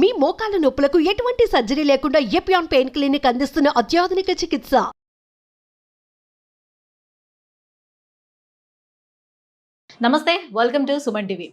మీ మోకాల నొప్పులకు ఎటువంటి సర్జరీ లేకుండా ఎపియాన్ పెయిన్ క్లినిక్ అందిస్తున్న అత్యాధునిక చికిత్స. నమస్తే welcome to Suman TV.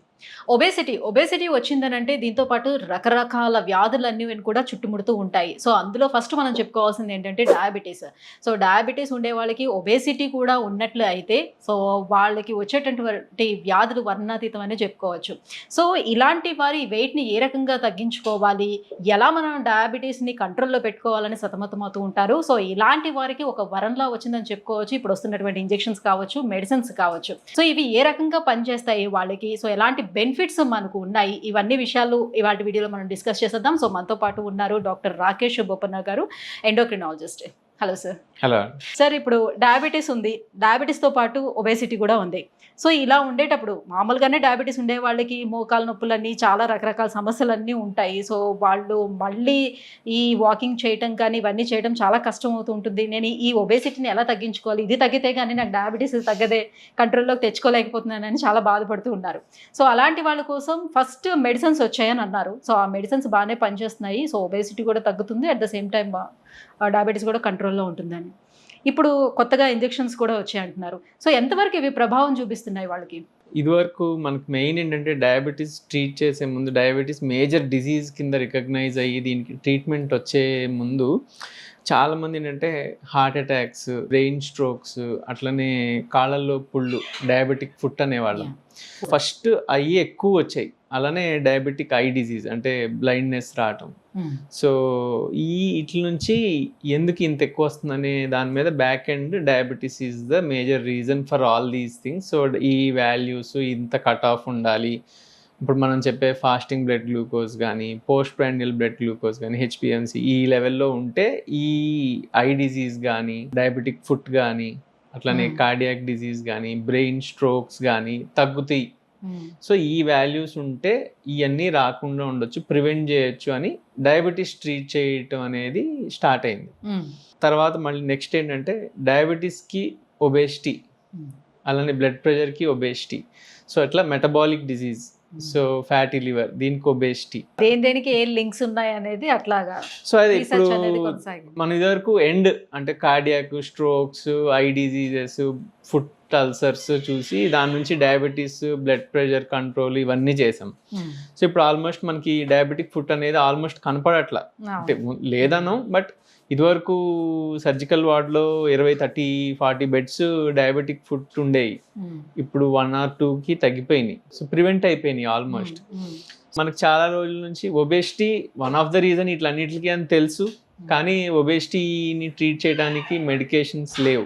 Obesity obesity వచ్చిందనంటే దీంతో పాటు రకరకాల వ్యాధులన్నీ కూడా చుట్టుముడుతూ ఉంటాయి. సో అందులో ఫస్ట్ మనం చెప్పుకోవాల్సింది ఏంటంటే డయాబెటీస్ సో డయాబెటీస్ ఉండే వాళ్ళకి ఒబేసిటీ కూడా ఉన్నట్లు అయితే సో వాళ్ళకి వచ్చేటటువంటి వ్యాధులు వర్ణాతీతం అని చెప్పుకోవచ్చు. సో ఇలాంటి వారి వెయిట్ని ఏ రకంగా తగ్గించుకోవాలి? ఎలా మనం డయాబెటీస్ని కంట్రోల్లో పెట్టుకోవాలని సతమతమవుతూ ఉంటారు? సో ఇలాంటి వారికి ఒక వరంలా వచ్చిందని చెప్పుకోవచ్చు. ఇప్పుడు వస్తున్నటువంటి ఇంజెక్షన్స్ కావచ్చు మెడిసిన్స్ కావచ్చు. సో ఇవి ఏ రకంగా పనిచేస్తాయి వాళ్ళకి? సో ఎలాంటి బెనిఫిట్స్ మనకు ఉన్నాయి. ఇవన్నీ విషయాలు ఇవాటి వీడియోలో మనం డిస్కస్ చేసేద్దాం. సో మనతో పాటు ఉన్నారు డాక్టర్ రాకేష్ బొప్పన్న గారు endocrinologist. Hello sir. Hello. Sir ఇప్పుడు డయాబెటీస్ ఉంది. డయాబెటీస్తో పాటు ఒబేసిటీ కూడా ఉంది. సో ఇలా ఉండేటప్పుడు మామూలుగానే డయాబెటీస్ ఉండే వాళ్ళకి మోకాల నొప్పులన్నీ చాలా రకరకాల సమస్యలన్నీ ఉంటాయి. సో వాళ్ళు మళ్ళీ ఈ వాకింగ్ చేయటం కానీ ఇవన్నీ చేయడం చాలా కష్టం అవుతూ ఉంటుంది. నేను ఈ ఒబేసిటీని ఎలా తగ్గించుకోవాలి? ఇది తగ్గితే కానీ నాకు డయాబెటీస్ తగ్గదే కంట్రోల్లోకి తెచ్చుకోలేకపోతున్నానని చాలా బాధపడుతూ ఉన్నారు. సో అలాంటి వాళ్ళ కోసం ఫస్ట్ మెడిసిన్స్ వచ్చాయని అన్నారు. సో ఆ మెడిసిన్స్ బాగానే పనిచేస్తున్నాయి. సో ఒబేసిటీ కూడా తగ్గుతుంది. At the same time diabetes కూడా కంట్రోల్లో ఉంటుందని. ఇప్పుడు కొత్తగా ఇంజెక్షన్స్ కూడా వచ్చాయి అంటున్నారు. సో ఎంతవరకు ఇవి ప్రభావం చూపిస్తున్నాయి వాళ్ళకి? ఇదివరకు మనకు మెయిన్ ఏంటంటే డయాబెటీస్ ట్రీట్ చేసే ముందు డయాబెటీస్ మేజర్ డిసీజ్ కింద రికగ్నైజ్ అయ్యి దీనికి ట్రీట్మెంట్ వచ్చే ముందు చాలామంది ఏంటంటే హార్ట్ అటాక్స్ బ్రెయిన్ స్ట్రోక్స్ అట్లనే కాళ్ళల్లో పుళ్ళు డయాబెటిక్ ఫుట్ అనేవాళ్ళం. ఫస్ట్ అవి ఎక్కువ వచ్చాయి. అలానే డయాబెటిక్ ఐ డిజీజ్ అంటే బ్లైండ్నెస్ రావటం. సో ఈ ఇట్ల నుంచి ఎందుకు ఇంత ఎక్కువ వస్తుందనే దాని మీద back end diabetes is the major reason for all these things so ఈ వాల్యూస్ ఇంత కట్ ఆఫ్ ఉండాలి. ఇప్పుడు మనం చెప్పే ఫాస్టింగ్ బ్లడ్ గ్లూకోజ్ కానీ పోస్ట్ ప్రాండియల్ బ్లడ్ గ్లూకోజ్ కానీ హెచ్పిఎంసి ఈ లెవెల్లో ఉంటే ఈ ఐ డిజీజ్ కానీ డయాబెటిక్ ఫుట్ కానీ అట్లనే Hmm. కార్డియాక్ డిజీజ్ కానీ బ్రెయిన్ స్ట్రోక్స్ కానీ తగ్గుతాయి. సో ఈ వాల్యూస్ ఉంటే ఇవన్నీ రాకుండా ఉండొచ్చు ప్రివెంట్ చేయొచ్చు అని డయాబెటీస్ ట్రీట్ చేయటం అనేది స్టార్ట్ అయింది. తర్వాత మళ్ళీ నెక్స్ట్ ఏంటంటే డయాబెటీస్కి ఒబేసిటీ అలానే బ్లడ్ ప్రెషర్కి ఒబేసిటీ. సో అట్లా metabolic disease so fatty liver దీనికి ఒబేసిటీ. దేని దేనికి ఏ లింక్స్ ఉన్నాయి అనేది అట్లాగా సో అది ఇప్పుడు మన ఇదివరకు ఎండ్ అంటే cardiac strokes eye diseases foot ulcers చూసి దాని నుంచి డయాబెటీస్ బ్లడ్ ప్రెషర్ కంట్రోల్ ఇవన్నీ చేసాం. సో ఇప్పుడు ఆల్మోస్ట్ మనకి డయాబెటిక్ ఫుట్ అనేది ఆల్మోస్ట్ కనపడట్లా. అంటే లేదనం బట్ ఇదివరకు సర్జికల్ వార్డ్లో ఇరవై thirty forty beds diabetic foot ఉండేవి ఇప్పుడు వన్ ఆర్ టూకి తగ్గిపోయినాయి. సో ప్రివెంట్ అయిపోయినాయి ఆల్మోస్ట్ మనకు చాలా రోజుల నుంచి obesity one of the reason ఇట్లన్నిటికీ అని తెలుసు. కానీ ఒబేసిటీని ట్రీట్ చేయడానికి మెడికేషన్స్ లేవు.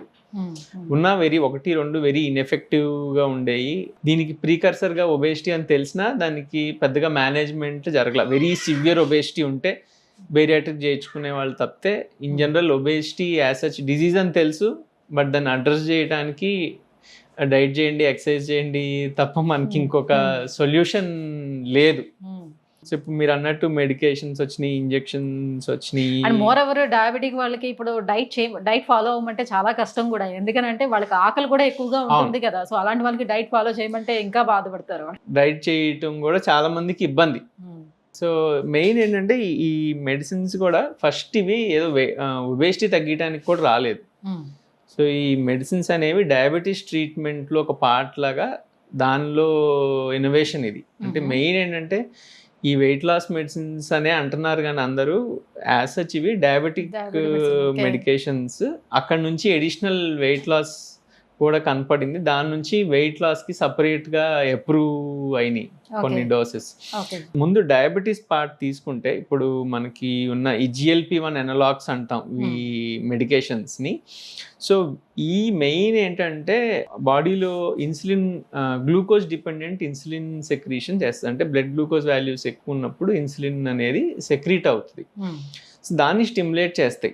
ఉన్న వెరీ ఒకటి రెండు వెరీ ఇన్ఎఫెక్టివ్గా ఉండేవి దీనికి ప్రీకర్సర్గా ఒబేసిటీ అని తెలిసినా దానికి పెద్దగా మేనేజ్మెంట్ జరగల. వెరీ సివియర్ ఒబేసిటీ ఉంటే బేరియాట్రిక్ చేయించుకునే వాళ్ళు తప్పితే in general obesity as such disease అని తెలుసు. బట్ దాన్ని అడ్రస్ చేయడానికి డైట్ చేయండి ఎక్సర్సైజ్ చేయండి తప్ప మనకి ఇంకొక సొల్యూషన్ లేదు. సో ఇప్పుడు మీరు అన్నట్టు మెడికేషన్స్ వచ్చినాయి ఇంజెక్షన్స్ వచ్చినాయి. అండ్ మోర్ ఎవర్ డయాబెటిక్ వాళ్ళకి ఇప్పుడు డైట్ చే డైట్ ఫాలో అవ్వమంటే చాలా కష్టం కూడా. ఎందుకనంటే వాళ్ళకి ఆకలి కూడా ఎక్కువగా ఉంటుంది కదా. సో అలాంటి వాళ్ళకి డైట్ ఫాలో చేయమంటే ఇంకా బాధపడతారు. డైట్ చేయటం కూడా చాలా మందికి ఇబ్బంది. సో మెయిన్ ఏంటంటే ఈ- మెడిసిన్స్ కూడా ఫస్ట్ ఇవి ఏదో ఒబేసిటీ తగ్గడానికి కూడా రాలేదు. సో ఈ మెడిసిన్స్ అనేవి డయాబెటీస్ ట్రీట్మెంట్లో ఒక పార్ట్ లాగా దానిలో ఇన్నోవేషన్ ఇది. అంటే. మెయిన్ ఏంటంటే ఈ వెయిట్ లాస్ మెడిసిన్స్ అనే అంటున్నారు కానీ అందరూ యాజ్ సచ్ ఇవి డయాబెటిక్. మెడికేషన్స్ అక్కడ నుంచి ఎడిషనల్ వెయిట్ లాస్ కూడా కనపడింది. దాని నుంచి వెయిట్ లాస్కి సపరేట్గా అప్రూవ్ అయినాయి కొన్ని డోసెస్. ముందు డయాబెటీస్ పార్ట్ తీసుకుంటే ఇప్పుడు మనకి ఉన్న ఈ జిఎల్పి వన్ ఎనలాగ్స్ అంటాం ఈ మెడికేషన్స్ని సో ఈ మెయిన్ ఏంటంటే బాడీలో insulin glucose dependent insulin secretion చేస్తుంది. అంటే బ్లడ్ గ్లూకోజ్ వాల్యూస్ ఎక్కువ ఉన్నప్పుడు ఇన్సులిన్ అనేది సెక్రీట్ అవుతుంది. సో దాన్ని స్టిమ్యులేట్ చేస్తాయి.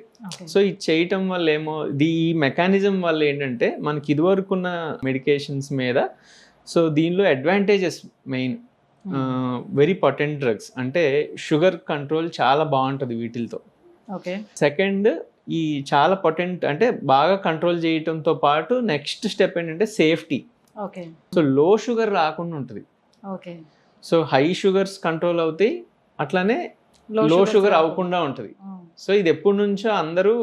సో ఇది చేయటం వల్ల ఏమో ఇది ఈ మెకానిజం వల్ల ఏంటంటే మనకి ఇదివరకున్న మెడికేషన్స్ మీద సో దీనిలో advantages main very potent drugs అంటే షుగర్ కంట్రోల్ చాలా బాగుంటుంది వీటితో ఓకే సెకండ్ ఈ చాలా పొటెంట్ అంటే బాగా కంట్రోల్ చేయటంతో పాటు నెక్స్ట్ స్టెప్ ఏంటంటే safety okay so low sugar రాకుండా ఉంటుంది. Okay so high sugars control అవుతాయి. అట్లానే లో షుగర్ అవ్వకుండా ఉంటుంది. సో ఇది ఎప్పటి నుంచో అందరూ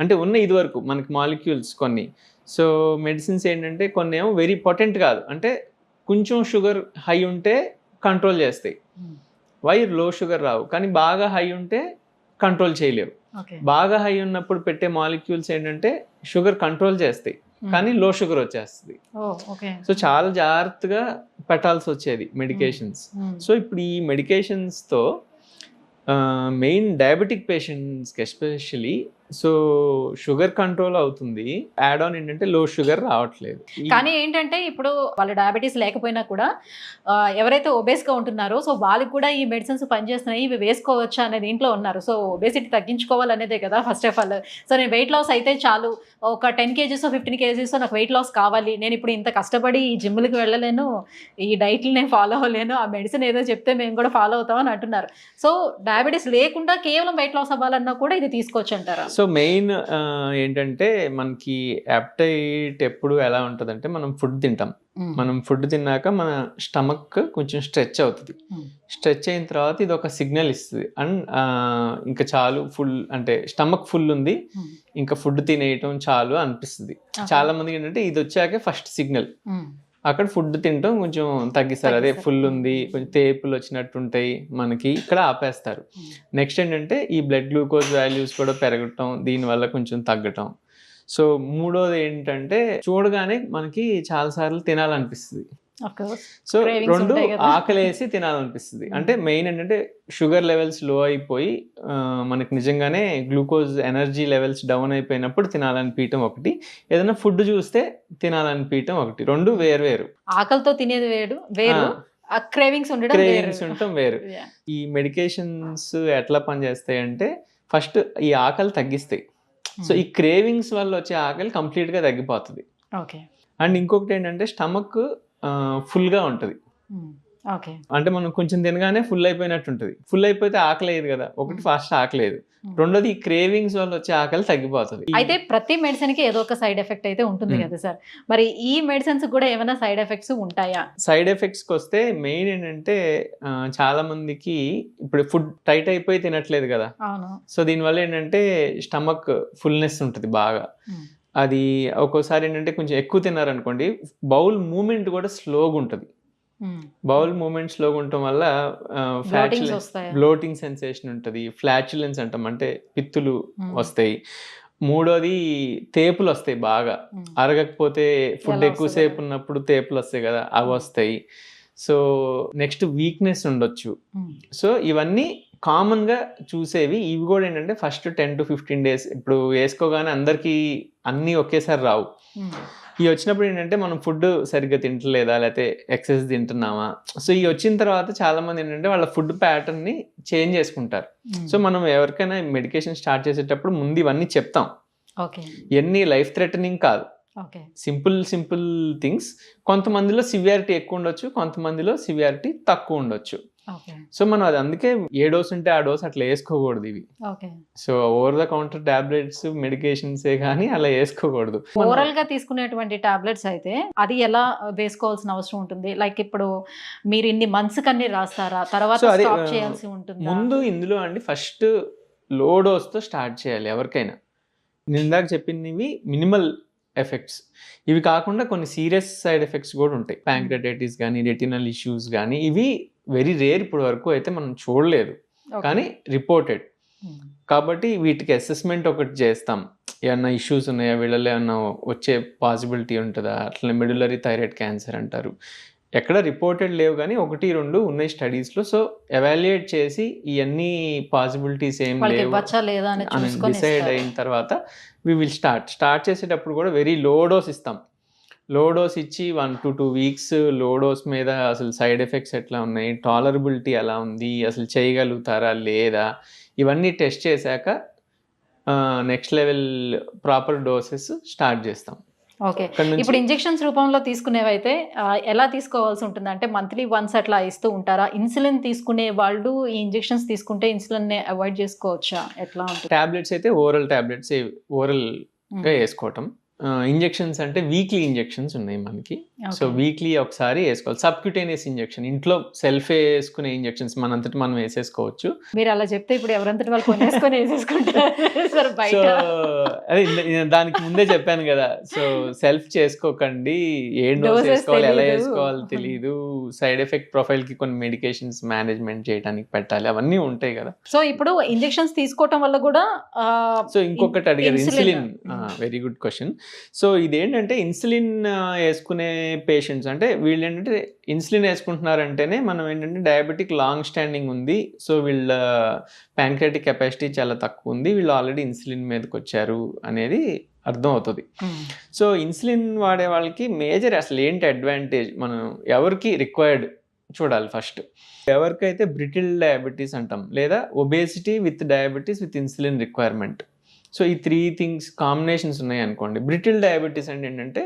అంటే ఉన్న ఇది వరకు మనకి మాలిక్యూల్స్ కొన్ని. సో మెడిసిన్స్ ఏంటంటే కొన్ని ఏమో వెరీ పొటెంట్ కాదు. అంటే కొంచెం షుగర్ హై ఉంటే కంట్రోల్ చేస్తాయి. వై లో షుగర్ రావు. కానీ బాగా హై ఉంటే కంట్రోల్ చేయలేవు బాగా హై ఉన్నప్పుడు పెట్టే మాలిక్యూల్స్ ఏంటంటే షుగర్ కంట్రోల్ చేస్తాయి. కానీ లో షుగర్ వచ్చేస్తుంది. సో చాలా జాగ్రత్తగా పెట్టాల్సి వచ్చేది మెడికేషన్స్. సో ఇప్పుడు ఈ మెడికేషన్స్తో మెయిన్ డయాబెటిక్ పేషెంట్స్కి ఎస్పెషలీ సో షుగర్ కంట్రోల్ అవుతుంది. యాడ్ ఆన్ ఏంటంటే లో షుగర్ రావట్లేదు. కానీ ఏంటంటే ఇప్పుడు వాళ్ళ డయాబెటీస్ లేకపోయినా కూడా ఎవరైతే obese గా ఉంటున్నారో సో వాళ్ళకి కూడా ఈ మెడిసిన్స్ పనిచేస్తున్నాయి ఇవి వేసుకోవచ్చా అనేది ఇంట్లో ఉన్నారు. సో ఒబేసిటీ తగ్గించుకోవాలనేదే కదా ఫస్ట్ ఆఫ్ ఆల్. సో నేను వెయిట్ లాస్ అయితే చాలు. ఒక టెన్ కేజీస్ ఫిఫ్టీన్ కేజీస్ నాకు వెయిట్ లాస్ కావాలి. నేను ఇప్పుడు ఇంత కష్టపడి ఈ జిమ్లకి వెళ్ళలేను. ఈ డైట్లు నేను ఫాలో అవ్వలేను. ఆ మెడిసిన్ ఏదో చెప్తే మేము కూడా ఫాలో అవుతామని అంటున్నారు. సో డయాబెటీస్ లేకుండా కేవలం వెయిట్ లాస్ అవ్వాలన్నా కూడా ఇది తీసుకోవచ్చు అంటారా సో మెయిన్ ఏంటంటే మనకి యాప్టైట్ ఎప్పుడు ఎలా ఉంటుందంటే మనం ఫుడ్ తింటాం. మనం ఫుడ్ తిన్నాక మన స్టమక్ కొంచెం స్ట్రెచ్ అవుతుంది. స్ట్రెచ్ అయిన తర్వాత ఇది ఒక సిగ్నల్ ఇస్తుంది. అండ్ ఇంకా చాలు ఫుల్ అంటే స్టమక్ ఫుల్ ఉంది. ఇంకా ఫుడ్ తినేయటం చాలు అనిపిస్తుంది. చాలా మందికి ఏంటంటే ఇది వచ్చాకే ఫస్ట్ సిగ్నల్ అక్కడ ఫుడ్ తినటం కొంచెం తగ్గిస్తారు. అదే. ఫుల్ ఉంది కొంచెం తేపులు వచ్చినట్టు ఉంటాయి మనకి ఇక్కడ ఆపేస్తారు. నెక్స్ట్ ఏంటంటే ఈ బ్లడ్ గ్లూకోజ్ వాల్యూస్ కూడా పెరగటం దీనివల్ల కొంచెం తగ్గటం. సో మూడోది ఏంటంటే చూడగానే మనకి చాలా సార్లు తినాలనిపిస్తుంది. సో రెండు. ఆకలేసి తినాలనిపిస్తుంది. అంటే మెయిన్ ఏంటంటే షుగర్ లెవెల్స్లో అయిపోయి మనకి నిజంగానే గ్లూకోజ్ ఎనర్జీ లెవెల్స్ డౌన్ అయిపోయినప్పుడు తినాలనిపించడం ఒకటి. ఏదైనా ఫుడ్ చూస్తే తినాలనిపించడం ఒకటి. రెండు వేరు వేరు. ఆకలితో తినేది వేరు వేరు. క్రేవింగ్స్ ఉండడం క్రేవింగ్స్ వేరు. ఉండటం వేరు. ఈ మెడికేషన్స్ ఎట్లా పనిచేస్తాయి అంటే ఫస్ట్ ఈ ఆకలి తగ్గిస్తాయి. సో ఈ క్రేవింగ్స్ వల్ల వచ్చే ఆకలి complete గా తగ్గిపోతుంది. ఓకే అండ్ ఇంకొకటి ఏంటంటే స్టమక్ గా ఉంటుంది. అంటే మనం కొంచెం తినగానే ఫుల్ అయిపోయినట్టు ఉంటుంది. ఫుల్ అయిపోతే ఆకలి అయ్యేది కదా. ఒకటి ఫాస్ట్ ఆకలేదు. రెండోది ఈ క్రేవింగ్స్ వల్ల వచ్చే ఆకలి తగ్గిపోతుంది. అయితే ప్రతి మెడిసిన్కి ఏదో ఒక సైడ్ ఎఫెక్ట్ అయితే ఉంటుంది. కదా సార్. మరి ఈ మెడిసిన్స్ కూడా ఏమైనా సైడ్ ఎఫెక్ట్స్ ఉంటాయా? సైడ్ ఎఫెక్ట్స్కి వస్తే మెయిన్ ఏంటంటే చాలా మందికి ఇప్పుడు ఫుడ్ టైట్ అయిపోయి తినట్లేదు కదా. సో దీనివల్ల ఏంటంటే స్టమక్ ఫుల్నెస్ ఉంటుంది బాగా. అది ఒక్కోసారి ఏంటంటే కొంచెం ఎక్కువ తిన్నారనుకోండి బౌల్ మూమెంట్ కూడా స్లోగా ఉంటుంది బౌల్ మూమెంట్ స్లోగా ఉండటం వల్ల బ్లోటింగ్ సెన్సేషన్ ఉంటుంది ఫ్లాచులెన్స్ అంటాం అంటే పిత్తులు Hmm. వస్తాయి మూడోది తేపులు వస్తాయి బాగా Hmm. అరగకపోతే ఫుడ్ ఎక్కువసేపు? ఉన్నప్పుడు తేపులు వస్తాయి కదా అవి Hmm. వస్తాయి సో నెక్స్ట్ వీక్నెస్ ఉండొచ్చు Hmm. సో ఇవన్నీ కామన్గా చూసేవి ఇవి కూడా ఏంటంటే first ten to fifteen days. ఇప్పుడు వేసుకోగానే అందరికీ అన్నీ ఒకేసారి రావు. ఇవి వచ్చినప్పుడు ఏంటంటే మనం ఫుడ్ సరిగ్గా తింటలేదా? లేకపోతే ఎక్సెస్ తింటున్నామా? సో ఇవి వచ్చిన తర్వాత చాలా మంది ఏంటంటే వాళ్ళ ఫుడ్ ప్యాటర్న్ని చేంజ్ చేసుకుంటారు. సో మనం ఎవరికైనా మెడికేషన్ స్టార్ట్ చేసేటప్పుడు ముందు ఇవన్నీ చెప్తాం. ఓకే. ఇవన్నీ లైఫ్ థ్రెటనింగ్ కాదు. ఓకే. Simple simple things. కొంతమందిలో సివియారిటీ ఎక్కువ ఉండొచ్చు కొంతమందిలో సివియారిటీ తక్కువ ఉండొచ్చు. సో మనం అది అందుకే ఏ డోస్ ఉంటే ఆ డోస్ అట్లా వేసుకోకూడదు ఇవి. Okay. So over the counter tablets మెడికేషన్సే కానీ అలా వేసుకోకూడదు. ఓవరాల్గా తీసుకునేటువంటి టాబ్లెట్స్ అయితే అది ఎలా వేసుకోవాల్సిన అవసరం ఉంటుంది? లైక్ ఇప్పుడు మీరు ఇన్ని మంత్స్ కన్నీ రాస్తారా? తర్వాత చేయాల్సి ఉంటుంది? ముందు ఇందులో అండి ఫస్ట్లో డోస్తో స్టార్ట్ చేయాలి ఎవరికైనా. నేను ఇందాక చెప్పినవి మినిమల్ ఎఫెక్ట్స్. ఇవి కాకుండా కొన్ని సీరియస్ సైడ్ ఎఫెక్ట్స్ కూడా ఉంటాయి. ప్యాంక్రటైటిస్ కానీ రెటినల్ ఇష్యూస్ కానీ ఇవి వెరీ రేర్ ఇప్పుడు వరకు అయితే మనం చూడలేదు. కానీ రిపోర్టెడ్. కాబట్టి వీటికి అసెస్మెంట్ ఒకటి చేస్తాం. ఏమన్నా ఇష్యూస్ ఉన్నాయా? వీళ్ళలో ఏమన్నా వచ్చే పాసిబిలిటీ ఉంటుందా? అట్లనే మెడులరీ థైరాయిడ్ క్యాన్సర్ అంటారు. ఎక్కడ రిపోర్టెడ్ లేవు కానీ ఒకటి రెండు ఉన్నాయి స్టడీస్లో. సో ఎవాల్యుయేట్ చేసి ఇవన్నీ పాసిబిలిటీస్ ఏం లేవు అని డిసైడ్. అయిన తర్వాత వి విల్ స్టార్ట్. స్టార్ట్ చేసేటప్పుడు కూడా వెరీ లో డోస్ ఇస్తాం. లో డోస్ ఇచ్చి వన్ టు టూ వీక్స్లో డోస్ మీద అసలు సైడ్ ఎఫెక్ట్స్ ఎట్లా ఉన్నాయి? టాలరబిలిటీ ఎలా ఉంది? అసలు చేయగలుగుతారా? లేదా? ఇవన్నీ టెస్ట్ చేశాక next level proper doses start చేస్తాం. ఓకే. ఇప్పుడు ఇంజెక్షన్స్ రూపంలో తీసుకునేవైతే ఎలా తీసుకోవాల్సి ఉంటుంది? అంటే మంత్లీ వన్స్ అట్లా ఇస్తూ ఉంటారా? ఇన్సులిన్ తీసుకునే వాళ్ళు ఈ ఇంజెక్షన్స్ తీసుకుంటే ఇన్సులిన్ అవాయిడ్ చేసుకోవచ్చా? ఎట్లా ఉంటుంది? టాబ్లెట్స్ అయితే ఓరల్ టాబ్లెట్స్ ఓరల్గా వేసుకోవటం. ఇంజెక్షన్స్ అంటే వీక్లీ ఇంజెక్షన్స్ ఉన్నాయి మనకి. సో వీక్లీ ఒకసారి వేసుకోవాలి. Subcutaneous injection. ఇంట్లో సెల్ఫ్ వేసుకునే ఇంజెక్షన్స్ మనంతటి మనం వేసేసుకోవచ్చు. మీరు అలా చెప్తే ఇప్పుడు ఎవరంతటి వాళ్ళు కొనేసుకొని వేసేసుకుంటారు అదే దానికి ముందే చెప్పాను కదా. సో సెల్ఫ్ చేసుకోకండి. ఏ డోస్ వేసుకోవాలి ఎలా. వేసుకోవాలి తెలియదు సైడ్ ఎఫెక్ట్ ప్రొఫైల్కి కొన్ని మెడికేషన్స్ మేనేజ్మెంట్ చేయడానికి పెట్టాలి. అవన్నీ ఉంటాయి కదా. సో ఇప్పుడు ఇంజెక్షన్స్ తీసుకోవటం వల్ల కూడా సో ఇంకొకటి అడిగారు. Insulin. Very good question. So ఇదేంటంటే ఇన్సులిన్ వేసుకునే పేషెంట్స్ అంటే వీళ్ళు ఏంటంటే ఇన్సులిన్ వేసుకుంటున్నారంటేనే మనం ఏంటంటే డయాబెటిక్ లాంగ్ స్టాండింగ్ ఉంది. సో వీళ్ళ ప్యాంక్రియాటిక్ కెపాసిటీ చాలా తక్కువ ఉంది. వీళ్ళు ఆల్రెడీ ఇన్సులిన్ మీదకి వచ్చారు అనేది అర్థం అవుతుంది సో ఇన్సులిన్ వాడే వాళ్ళకి మేజర్ అసలు ఏంటి అడ్వాంటేజ్ మనం ఎవరికి రిక్వైర్డ్ చూడాలి ఫస్ట్ ఎవరికైతే బ్రిటిల్ డయాబెటీస్ అంటాం లేదా obesity with diabetes with insulin requirement so ఈ త్రీ థింగ్స్ కాంబినేషన్స్ ఉన్నాయి అనుకోండి బ్రిటిల్ డయాబెటీస్ అంటే ఏంటంటే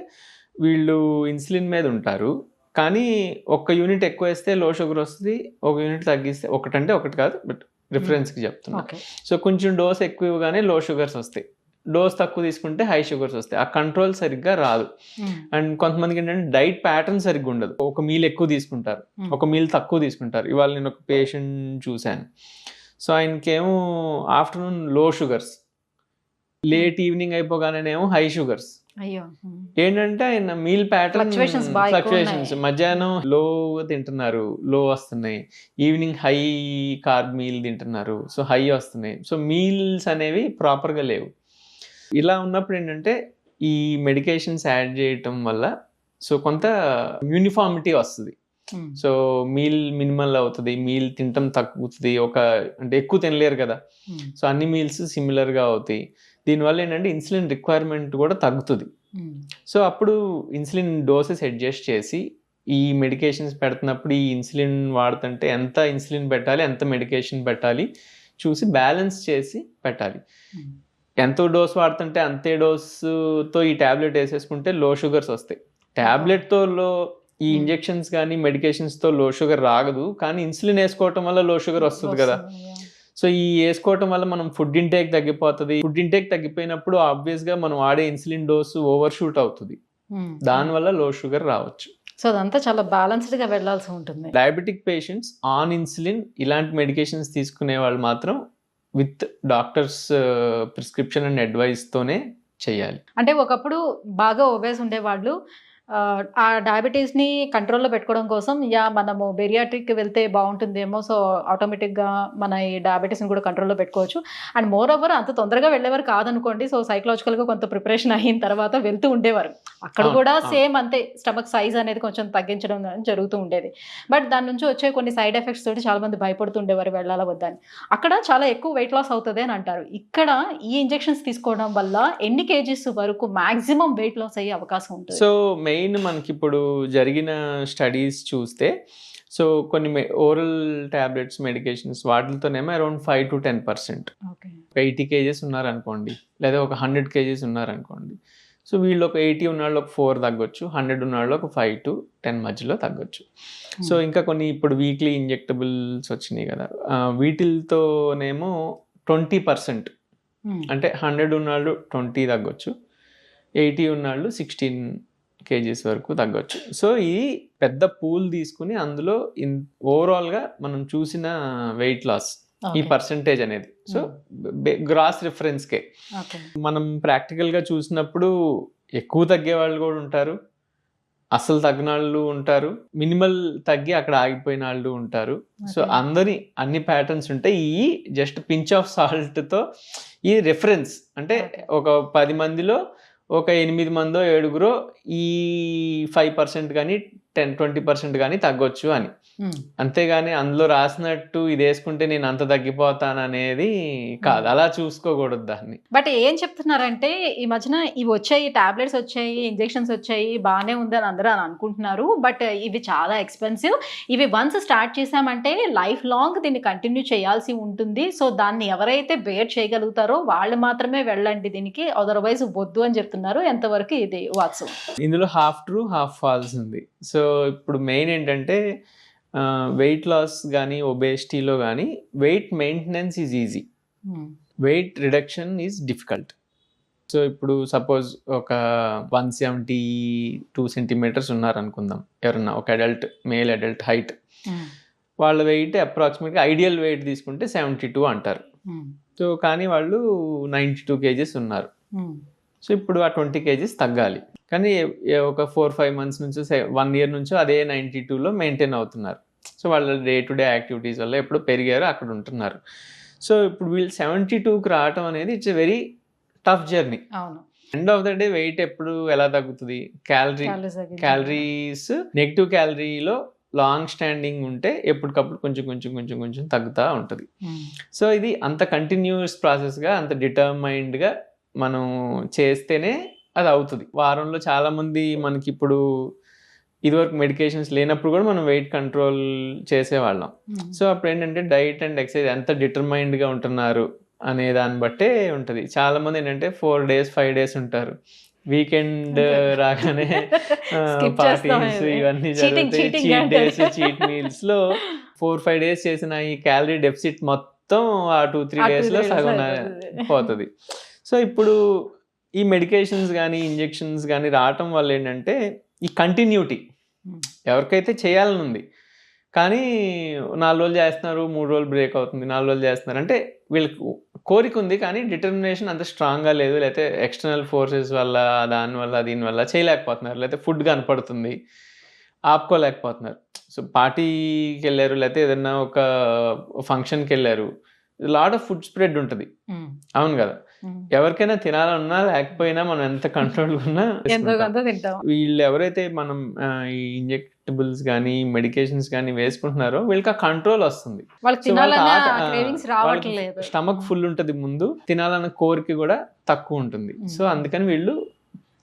వీళ్ళు ఇన్సులిన్ మీద ఉంటారు. కానీ ఒక్క యూనిట్ ఎక్కువ వేస్తే లో షుగర్ వస్తుంది ఒక యూనిట్ తగ్గిస్తే ఒకటంటే ఒకటి కాదు బట్ రిఫరెన్స్కి చెప్తున్నా. సో కొంచెం డోస్ ఎక్కువ ఇవ్వగానే లో షుగర్స్ వస్తాయి. డోస్ తక్కువ తీసుకుంటే హై షుగర్స్ వస్తాయి. ఆ కంట్రోల్ సరిగ్గా రాదు. అండ్ కొంతమందికి ఏంటంటే డైట్ ప్యాటర్న్ సరిగ్గా ఉండదు. ఒక మీల్ ఎక్కువ తీసుకుంటారు. ఒక మీల్ తక్కువ తీసుకుంటారు. ఇవాళ నేను ఒక పేషెంట్ చూశాను. సో ఆయనకేమో ఆఫ్టర్నూన్లో షుగర్స్ లేట్ ఈవినింగ్ అయిపోగానేమో హై షుగర్స్. అయ్యో ఏంటంటే ఆయన మీల్ ప్యాటర్న్ ఉన్నాయి. మధ్యాహ్నం లో తింటున్నారు లో వస్తున్నాయి. ఈవినింగ్ హై కార్బ్ మీల్ తింటున్నారు సో హై వస్తున్నాయి. సో మీల్స్ అనేవి ప్రాపర్గా లేవు. ఇలా ఉన్నప్పుడు ఏంటంటే ఈ మెడికేషన్స్ యాడ్ చేయటం వల్ల సో కొంత యూనిఫార్మిటీ వస్తుంది. సో మీల్ మినిమల్ అవుతుంది మీల్ తినటం తగ్గుతుంది ఒక అంటే ఎక్కువ తినలేరు కదా. సో అన్ని మీల్స్ సిమిలర్గా అవుతాయి. దీనివల్ల ఏంటంటే ఇన్సులిన్ రిక్వైర్మెంట్ కూడా తగ్గుతుంది. సో అప్పుడు ఇన్సులిన్ డోసెస్ అడ్జస్ట్ చేసి ఈ మెడికేషన్స్ పెడుతున్నప్పుడు ఈ ఇన్సులిన్ వాడుతుంటే ఎంత ఇన్సులిన్ పెట్టాలి ఎంత మెడికేషన్ పెట్టాలి చూసి బ్యాలెన్స్ చేసి పెట్టాలి. ఎంతో డోస్ వాడుతుంటే అంతే డోసుతో ఈ ట్యాబ్లెట్ వేసేసుకుంటే లో షుగర్స్ వస్తాయి. ట్యాబ్లెట్తో లో ఈ ఇంజెక్షన్స్ కానీ మెడికేషన్స్తో లో షుగర్ రాగదు. కానీ ఇన్సులిన్ వేసుకోవటం వల్ల లో షుగర్ వస్తుంది కదా. సో ఈ వేసుకోవటం వల్ల మనం ఫుడ్ ఇంటేక్ తగ్గిపోతుంది. ఫుడ్ ఇంటేక్ తగ్గిపోయినప్పుడు ఆబ్వియస్గా మనం వాడే ఇన్సులిన్ డోసు ఓవర్ షూట్ అవుతుంది. దానివల్ల లో షుగర్ రావచ్చు. సో అదంతా చాలా బ్యాలెన్స్డ్గా వెళ్ళాల్సి ఉంటుంది. డయాబెటిక్ పేషెంట్స్ ఆన్ ఇన్సులిన్ ఇలాంటి మెడికేషన్స్ తీసుకునే వాళ్ళు మాత్రం with doctors prescription and advice తోనే చేయాలి. అంటే ఒకప్పుడు బాగా ఒబేస్ ఉండేవాళ్ళు ఆ, ఆ డయాబెటీస్ని కంట్రోల్లో పెట్టుకోవడం కోసం యా మనము బెరియాట్రిక్ వెళ్తే బాగుంటుందేమో సో ఆటోమేటిక్గా మన ఈ డయాబెటీస్ని కూడా కంట్రోల్లో పెట్టుకోవచ్చు. అండ్ మోర్ ఓవర్ అంత తొందరగా వెళ్ళేవారు కాదనుకోండి సో సైకలాజికల్గా కొంత ప్రిపరేషన్ అయిన తర్వాత వెళ్తూ ఉండేవారు. అక్కడ కూడా. సేమ్ అంతే స్టమక్ సైజ్ అనేది కొంచెం తగ్గించడం జరుగుతూ ఉండేది. బట్ దాని నుంచి వచ్చే కొన్ని సైడ్ ఎఫెక్ట్స్ తోటి చాలా మంది భయపడుతుండేవారు వెళ్ళాలా వద్దని అక్కడ చాలా ఎక్కువ వెయిట్ లాస్ అవుతుంది అని అంటారు. ఇక్కడ ఈ ఇంజెక్షన్స్ తీసుకోవడం వల్ల ఎన్ని కేజీస్ వరకు మాక్సిమం వెయిట్ లాస్ అయ్యే అవకాశం ఉంటుంది? సో మెయిన్ మనకి ఇప్పుడు జరిగిన స్టడీస్ చూస్తే సో కొన్ని oral tablets medications వాటితోనేమో around five to ten percent. ఒక ఎయిటీ కేజెస్ ఉన్నారనుకోండి లేదా ఒక హండ్రెడ్ కేజెస్ ఉన్నారనుకోండి. సో వీళ్ళు ఒక ఎయిటీ ఉన్నాళ్ళు ఒక ఫోర్ తగ్గొచ్చు హండ్రెడ్ ఉన్నాళ్ళు ఒక ఫైవ్ టు టెన్ మధ్యలో తగ్గొచ్చు. సో ఇంకా కొన్ని ఇప్పుడు వీక్లీ ఇంజెక్టబుల్స్ వచ్చినాయి కదా వీటిల్తోనేమో ట్వంటీ పర్సెంట్. అంటే హండ్రెడ్ ఉన్నాళ్ళు ట్వంటీ తగ్గొచ్చు ఎయిటీ ఉన్నాళ్ళు సిక్స్టీన్ కేజీస్ వరకు తగ్గొచ్చు. సో ఇది పెద్ద పూల్ తీసుకుని అందులో ఇన్ ఓవరాల్గా మనం చూసిన వెయిట్ లాస్ ఈ పర్సంటేజ్ అనేది. సో గ్రాస్ రిఫరెన్స్కే. మనం ప్రాక్టికల్గా చూసినప్పుడు ఎక్కువ తగ్గే వాళ్ళు కూడా ఉంటారు. అసలు తగ్గిన వాళ్ళు ఉంటారు. మినిమల్ తగ్గి అక్కడ ఆగిపోయిన వాళ్ళు ఉంటారు. సో. అందరి అన్ని ప్యాటర్న్స్ ఉంటాయి ఈ జస్ట్ పించ్ ఆఫ్ సాల్ట్తో ఈ రిఫరెన్స్ అంటే. ఒక పది మందిలో ఒక ఎనిమిది మందో ఏడుగురో ఈ ఫైవ్ పర్సెంట్ కానీ టెన్ ట్వంటీ పర్సెంట్ కానీ తగ్గొచ్చు అని. అంతేగాని అందులో రాసినట్టు ఇది వేసుకుంటే నేను అంత తగ్గిపోతాను అనేది కాదు. అలా చూసుకోకూడదు దాన్ని. బట్ ఏం చెప్తున్నారంటే ఈ మధ్యన ఇవి వచ్చాయి టాబ్లెట్స్ వచ్చాయి ఇంజెక్షన్స్ వచ్చాయి బాగానే ఉంది అని అందరూ అని అనుకుంటున్నారు. బట్ ఇవి చాలా ఎక్స్పెన్సివ్ ఇవి వన్స్ స్టార్ట్ చేసామంటే లైఫ్ లాంగ్ దీన్ని కంటిన్యూ చేయాల్సి ఉంటుంది. సో దాన్ని ఎవరైతే బేర్ చేయగలుగుతారో వాళ్ళు మాత్రమే వెళ్ళండి దీనికి. అదర్వైజ్ వద్దు అని చెప్తున్నారు. ఎంతవరకు ఇది వాత్సవం ఇందులో హాఫ్ ట్రూ హాఫ్ ఫాల్స్ ఉంది. సో ఇప్పుడు మెయిన్ ఏంటంటే వెయిట్ లాస్ కానీ ఒబేసిటీలో కానీ weight maintenance is easy weight reduction is difficult so ఇప్పుడు సపోజ్ ఒక వన్ సెవెంటీ టూ సెంటీమీటర్స్ ఉన్నారు అనుకుందాం ఎవరన్నా ఒక అడల్ట్ మేల్ అడల్ట్ హైట్ వాళ్ళ వెయిట్ అప్రాక్సిమేట్గా ఐడియల్ వెయిట్ తీసుకుంటే సెవెంటీ టూ అంటారు సో కానీ వాళ్ళు నైంటీ టూ కేజెస్ ఉన్నారు. సో ఇప్పుడు ఆ ట్వంటీ కేజీస్ తగ్గాలి. కానీ ఒక ఫోర్ ఫైవ్ మంత్స్ నుంచో వన్ ఇయర్ నుంచో అదే నైంటీ టూలో మెయింటైన్ అవుతున్నారు. సో వాళ్ళ డే టు డే యాక్టివిటీస్ వల్ల ఎప్పుడు పెరిగారో అక్కడ ఉంటున్నారు. సో ఇప్పుడు వీళ్ళు సెవెంటీ టూకి రావటం అనేది ఇట్స్ వెరీ టఫ్ జర్నీ. అవును. End of the day weight ఎప్పుడు ఎలా తగ్గుతుంది? క్యాలరీ. క్యాలరీస్ నెగిటివ్ క్యాలరీలో లాంగ్ స్టాండింగ్ ఉంటే ఎప్పటికప్పుడు కొంచెం కొంచెం కొంచెం కొంచెం తగ్గుతూ ఉంటుంది. సో ఇది అంత కంటిన్యూస్ ప్రాసెస్గా అంత డిటర్మైండ్గా మనం చేస్తేనే అది అవుతుంది వారంలో చాలా మంది మనకి ఇప్పుడు ఇదివరకు మెడికేషన్స్ లేనప్పుడు కూడా మనం వెయిట్ కంట్రోల్ చేసేవాళ్ళం. సో అప్పుడు ఏంటంటే డైట్ అండ్ ఎక్సర్సైజ్ ఎంత డిటర్మైన్డ్గా ఉంటున్నారు అనే దాన్ని బట్టే ఉంటుంది చాలా మంది ఏంటంటే ఫోర్ డేస్ ఫైవ్ డేస్ ఉంటారు వీకెండ్. రాగానే పార్టీస్. ఇవన్నీ జరుగుతాయి చీట్. డేస్ చీట్ మీల్స్లో ఫోర్ ఫైవ్ డేస్ చేసిన ఈ క్యాలరీ డెఫిసిట్ మొత్తం ఆ టూ త్రీ డేస్లో సగం. పోతుంది సో ఇప్పుడు ఈ మెడికేషన్స్ కానీ ఇంజెక్షన్స్ కానీ రావటం వల్ల ఏంటంటే ఈ కంటిన్యూటీ. ఎవరికైతే చేయాలని ఉంది కానీ నాలుగు రోజులు చేస్తున్నారు మూడు రోజులు బ్రేక్ అవుతుంది నాలుగు రోజులు చేస్తున్నారు అంటే వీళ్ళకి కోరిక ఉంది కానీ డిటర్మినేషన్ అంత స్ట్రాంగ్గా లేదు లేకపోతే ఎక్స్టర్నల్ ఫోర్సెస్ వల్ల దాని వల్ల దీని వల్ల చేయలేకపోతున్నారు లేకపోతే ఫుడ్ కనపడుతుంది ఆపుకోలేకపోతున్నారు సో పార్టీకి వెళ్ళారు లేకపోతే ఏదైనా ఒక ఫంక్షన్కి వెళ్ళారు లాట్ ఆఫ్ ఫుడ్ స్ప్రెడ్ ఉంటుంది. అవును కదా. ఎవరికైనా తినాలన్నా లేకపోయినా మనం ఎంత కంట్రోల్ ఉన్నా వీళ్ళు ఎవరైతే మనం ఈ ఇంజెక్టబుల్స్ కానీ మెడికేషన్స్ కానీ వేసుకుంటున్నారో వీళ్ళకి ఆ కంట్రోల్ వస్తుంది. స్టమక్ ఫుల్ ఉంటుంది ముందు తినాలన్న కోరిక కూడా తక్కువ ఉంటుంది. సో అందుకని వీళ్ళు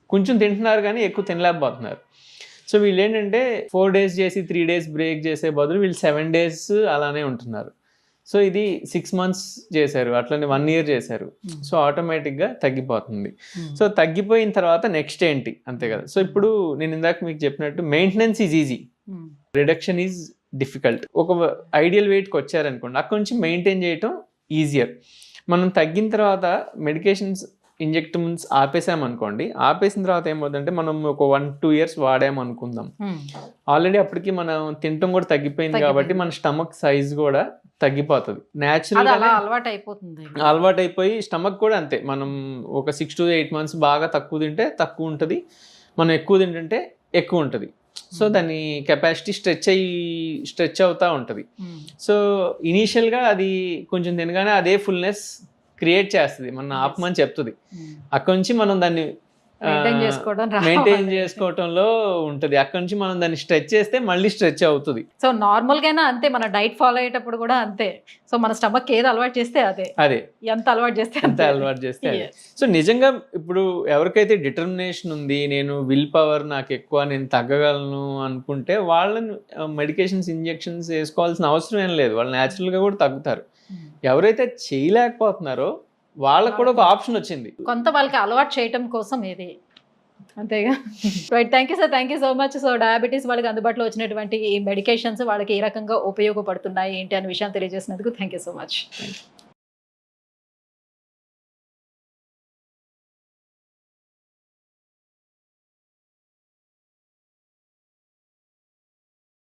కొంచెం తింటున్నారు కానీ ఎక్కువ తినలేకపోతున్నారు. సో వీళ్ళు ఏంటంటే ఫోర్ డేస్ చేసి త్రీ డేస్ బ్రేక్ చేసే బదులు వీళ్ళు సెవెన్ డేస్ అలానే ఉంటున్నారు. సో ఇది సిక్స్ మంత్స్ చేశారు అట్లనే వన్ ఇయర్ చేశారు ఉమ్. సో ఆటోమేటిక్గా తగ్గిపోతుంది ఉమ్. సో తగ్గిపోయిన తర్వాత నెక్స్ట్ ఏంటి అంతే కదా సో ఇప్పుడు నేను ఇందాక మీకు చెప్పినట్టు maintenance is easy. Reduction is difficult ఒక ఐడియల్ వెయిట్కి వచ్చారనుకోండి అక్కడ నుంచి మెయింటైన్ చేయటం ఈజియర్ మనం తగ్గిన తర్వాత మెడికేషన్స్ ఇంజెక్టబుల్స్ ఆపేసామనుకోండి ఆపేసిన తర్వాత ఏమవుతుందంటే మనం ఒక వన్ టూ ఇయర్స్ వాడాము అనుకుందాం ఉమ్. ఆల్రెడీ అప్పటికి మనం తినటం కూడా తగ్గిపోయింది. కాబట్టి మన స్టమక్ సైజ్ కూడా తగ్గిపోతుంది. న్యాచురల్ అలా అలవాటు అయిపోతుంది అలవాటు అయిపోయి స్టమక్ కూడా అంతే. మనం ఒక సిక్స్ టు ఎయిట్ మంత్స్ బాగా తక్కువ తింటే తక్కువ ఉంటుంది. మనం ఎక్కువ తింటుంటే ఎక్కువ ఉంటుంది. సో దాని కెపాసిటీ స్ట్రెచ్ అయ్యి స్ట్రెచ్ అవుతూ ఉంటుంది. ఉమ్. సో ఇనీషియల్గా అది కొంచెం తినగానే అదే ఫుల్నెస్ క్రియేట్ చేస్తుంది. మన ఆపమని చెప్తుంది. ఉమ్. అక్కడ నుంచి మనం దాన్ని మెయింటైన్. చేసుకోవటంలో ఉంటుంది. అక్కడ నుంచి మనం దాన్ని స్ట్రెచ్ చేస్తే మళ్ళీ స్ట్రెచ్ అవుతుంది. సో నార్మల్ గానే అంతే మన డైట్ ఫాలో అయ్యేటప్పుడు కూడా అంతే. సో మన స్టమక్ ఏది అలవాటు చేస్తే అదే. అదే. ఎంత అలవాటు చేస్తే ఎంత అంతే. అలవాటు చేస్తే. సో నిజంగా ఇప్పుడు ఎవరికైతే డిటర్మినేషన్ ఉంది నేను విల్ పవర్ నాకు ఎక్కువ నేను తగ్గగలను అనుకుంటే వాళ్ళని మెడికేషన్స్ ఇంజెక్షన్స్ వేసుకోవాల్సిన అవసరం ఏం లేదు. వాళ్ళు న్యాచురల్గా కూడా తగ్గుతారు. ఉమ్. ఎవరైతే చేయలేకపోతున్నారో వాళ్ళకు కూడా ఒక ఆప్షన్ వచ్చింది. కొంత వాళ్ళకి అలవాటు చేయటం కోసం ఇది. అంతేగా? Right thank you sir thank you so much so diabetes వాళ్ళకి అందుబాటులో వచ్చినటువంటి ఈ మెడికేషన్స్ వాళ్ళకి ఏ రకంగా ఉపయోగపడుతున్నాయి ఏంటి అనే విషయం తెలియజేసినందుకు థ్యాంక్ యూ సో మచ్